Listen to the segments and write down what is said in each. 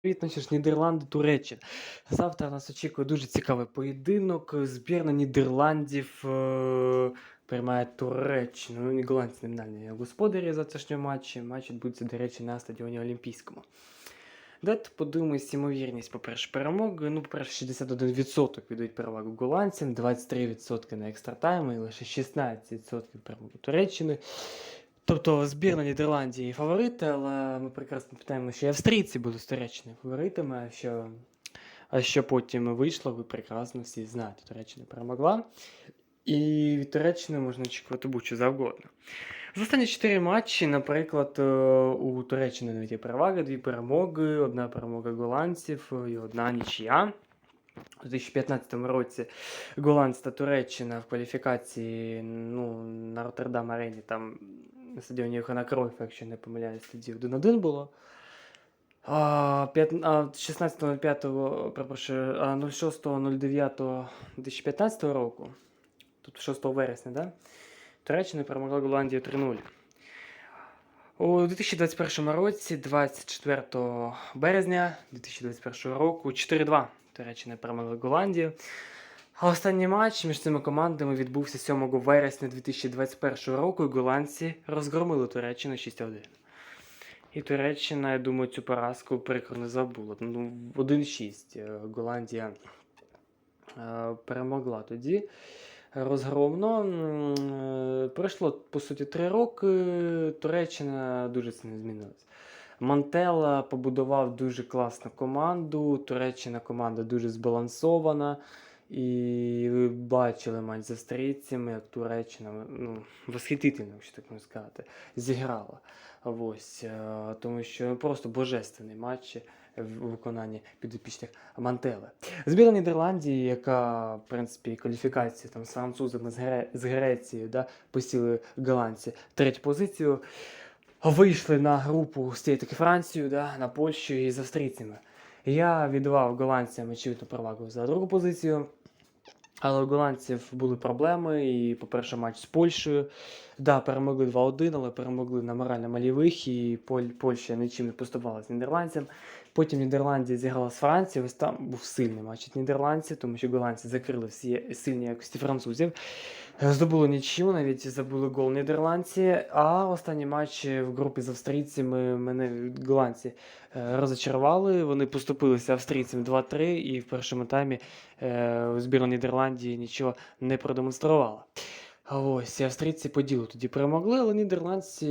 Привіт, ну ж, Нідерланди, Туреччина. Завтра нас очікує дуже цікавий поєдинок. Збірна Нідерландів е, приймає Туреччину. Ну, голландці номінальні господарі завтрашнього матчу. Матч відбудеться, до речі, на стадіоні Олімпійському. Давайте подивимось ймовірність, по-перше, перемоги. Ну, по-перше, 61% віддають перевагу голландцям, 23% на екстратайми і лише 16% перемоги Туреччини. Тобто збірна Нідерландії фаворити, але ми прекрасно пам'ятаємо, що і австрійці були з Туреччини фаворитами, а що, а що потім вийшло, ви прекрасно всі знаєте. Туреччина перемогла. І від Туреччини можна очікувати будь-що завгодно. За останні чотири матчі, наприклад, е, у Туреччини навіть є переваги, дві перемоги, одна перемога голландців і одна нічия. У 2015 році голландці та Туреччина в кваліфікації ну, на Роттердам Арені там на стадіоні Йохана Кройфа, якщо не помиляюсь, тоді 1-1 було. А, 16.05, перепрошую, а 06.09.2015 року, тобто 6 вересня, да? Туреччина перемогла Голландію 3-0. У 2021 році, 24 березня 2021 року, 4-2 Туреччина перемогла Голландію. А останній матч між цими командами відбувся 7 вересня 2021 року, і голландці розгромили Туреччину 6-1. І Туреччина, я думаю, цю поразку прикро не забула. Ну, 1-6 е, Голландія е, перемогла тоді розгромно. Е, Пройшло, по суті, три роки. Туреччина дуже сильно змінилась. Мантела побудував дуже класну команду. Туреччина команда дуже збалансована. І ви бачили матч з австрійцями, як Туреччина ну, восхитительно, якщо так можна сказати, зіграла. Ось, е, тому що просто божественний матч в виконанні підопічних Мантели. Збірна Нідерландії, яка, в принципі, кваліфікацію там з французами з, Гре... з Грецією, да, посіли голландці третю позицію, вийшли на групу з цією таки Францією, да, на Польщу і з австрійцями. Я віддавав голландцям очевидно перевагу за другу позицію. Але у голландців були проблеми. І, по-перше, матч з Польщею. Да, перемогли 2-1, але перемогли на морально-мальових, і Поль- Польща нічим не поступалася нідерландцям. Потім Нідерландія зіграла з Францією. Ось там був сильний матч від нідерландців, тому що голландці закрили всі сильні якості французів. Здобули нічию, навіть забули гол нідерландці. А останній матч в групі з австрійцями мене голландці е, розочарували. Вони поступилися австрійцям 2-3, і в першому таймі е, збірна Нідерландії нічого не продемонструвала. Ось австрійці по ділу тоді перемогли, але нідерландці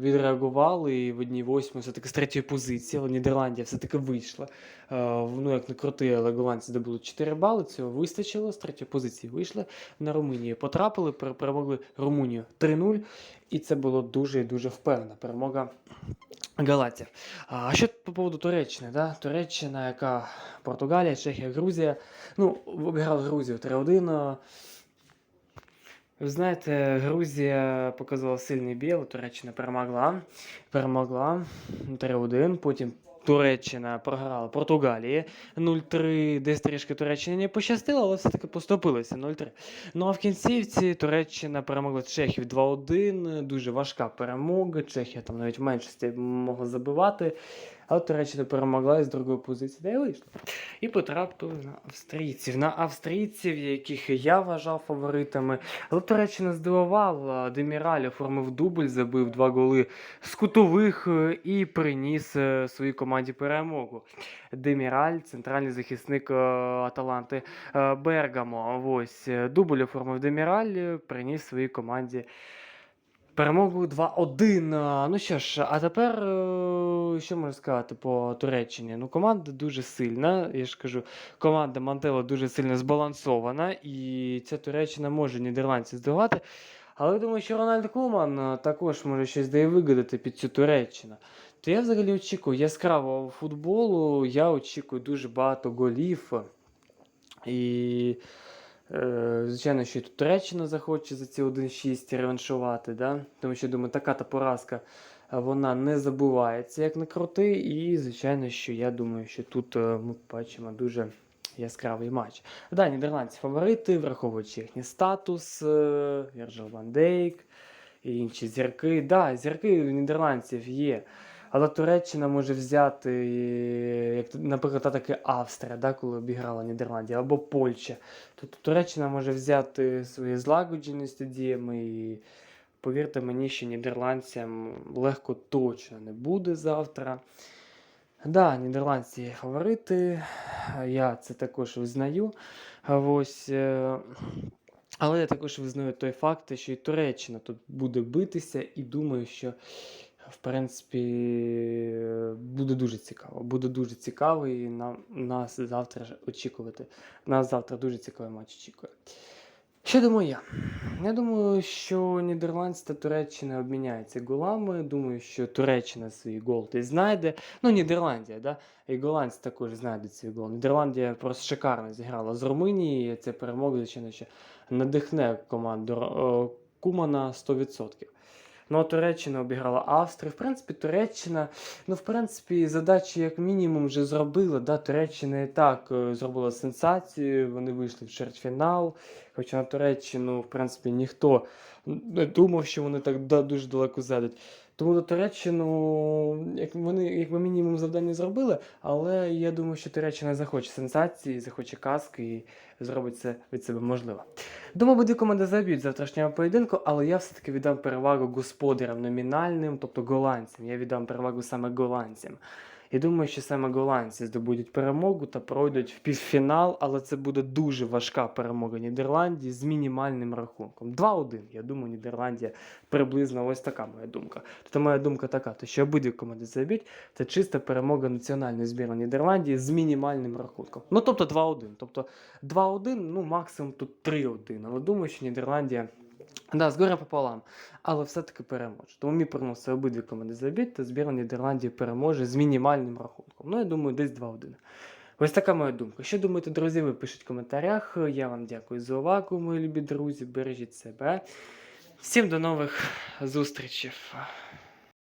відреагували і в одній восьмій все-таки з третьої позиції, але Нідерландія все-таки вийшла. Е, Ну, як не крути, але голландці добули 4 бали, цього вистачило. З третьої позиції вийшли на Румунію. Потрапили, перемогли Румунію 3-0. І це було дуже і дуже впевнена перемога Галатів. А що по поводу Туреччини? Да? Туреччина, яка Португалія, Чехія, Грузія. Ну, обіграли Грузію 3-1. Ви знаєте, Грузія показала сильний бій, але Туреччина перемогла. Перемогла 3-1. Потім Туреччина програла Португалії 0-3. Десь трішки Туреччині не пощастило, але все-таки поступилися 0-3. Ну а в кінцівці Туреччина перемогла Чехів 2-1. Дуже важка перемога. Чехія там навіть в меншості могла забивати. Але Туреччина перемогла і з другої позиції, де й вийшла. І потрапили на австрійців. На австрійців, яких я вважав фаворитами. Але Туреччина здивувала. Деміраль оформив дубль, забив два голи з кутових е, і приніс е, своїй команді перемогу. Деміраль, центральний захисник е, Аталанти Бергамо. Ось дубль оформив Деміраль, приніс своїй команді. Перемогу 2-1. Ну що ж, а тепер е, що можна сказати по Туреччині? Ну, команда дуже сильна. Я ж кажу, команда Мантело дуже сильно збалансована, і ця Туреччина може нідерландців здавати. Але я думаю, що Рональд Куман е, також може щось дає вигадати під цю Туреччину. То я взагалі очікую яскравого футболу, я очікую дуже багато голів. І, звичайно, що і тут Туреччина захоче за ці 1-6 реваншувати, да? тому що думаю, така та поразка е, вона не забувається, як не крути. І, звичайно, що я думаю, що тут е, ми бачимо дуже яскравий матч. Да, нідерландці фаворити, враховуючи їхній статус, е, Вірджил Ван Дейк і інші зірки. Да, зірки у нідерландців є. Але Туреччина може взяти, як, наприклад, та таки Австрія, да, коли обіграла Нідерландія, або Польща. Тобто Туреччина може взяти свої злагодженості діями і повірте мені, що нідерландцям легко точно не буде завтра. Да, нідерландці фаворити, я це також визнаю. Ось, е, але я також визнаю той факт, що і Туреччина тут буде битися, і думаю, що в принципі буде дуже цікаво. Буде дуже цікаво, і нам нас завтра очікувати. Нас завтра дуже цікавий матч очікує. Що думаю я? Я думаю, що Нідерландці та Туреччина обміняються голами. Думаю, що Туреччина свій гол десь знайде. Ну, Нідерландія, да? І голландці також знайдуть свій гол. Нідерландія просто шикарно зіграла з Румунією. Ця перемога, звичайно, ще надихне команду е, Кумана 100%. Ну, а Туреччина обіграла Австрію. В принципі, Туреччина, ну, в принципі, задачі як мінімум вже зробила. Да? Туреччина і так е, зробила сенсацію, вони вийшли в чвертьфінал. Хоча на Туреччину, в принципі, ніхто не думав, що вони так да- дуже далеко зайдуть. Тому до Туреччину, як вони, як мінімум, завдання зробили, але я думаю, що Туреччина захоче сенсації, захоче казки і зробить це від себе можливо. Думаю, буде команда заб'ють завтрашнього поєдинку, але я все-таки віддам перевагу господарям номінальним, тобто голландцям. Я віддам перевагу саме голландцям. І думаю, що саме голландці здобудуть перемогу та пройдуть в півфінал, але це буде дуже важка перемога Нідерландії з мінімальним рахунком. 2-1. Я думаю, Нідерландія приблизно ось така моя думка. Тобто моя думка така, то що обидві команди заб'ють, це чиста перемога національної збірної Нідерландії з мінімальним рахунком. Ну тобто 2-1. Тобто 2-1, ну максимум тут 3-1. Але думаю, що Нідерландія. Да, з горем пополам, але все-таки переможе. Тому мій прогноз це обидві команди заб'ють, та збірна Нідерландів переможе з мінімальним рахунком. Ну, я думаю, десь 2-1. Ось така моя думка. Що думаєте, друзі? Ви пишіть в коментарях. Я вам дякую за увагу, мої любі друзі. Бережіть себе. Всім до нових зустрічей.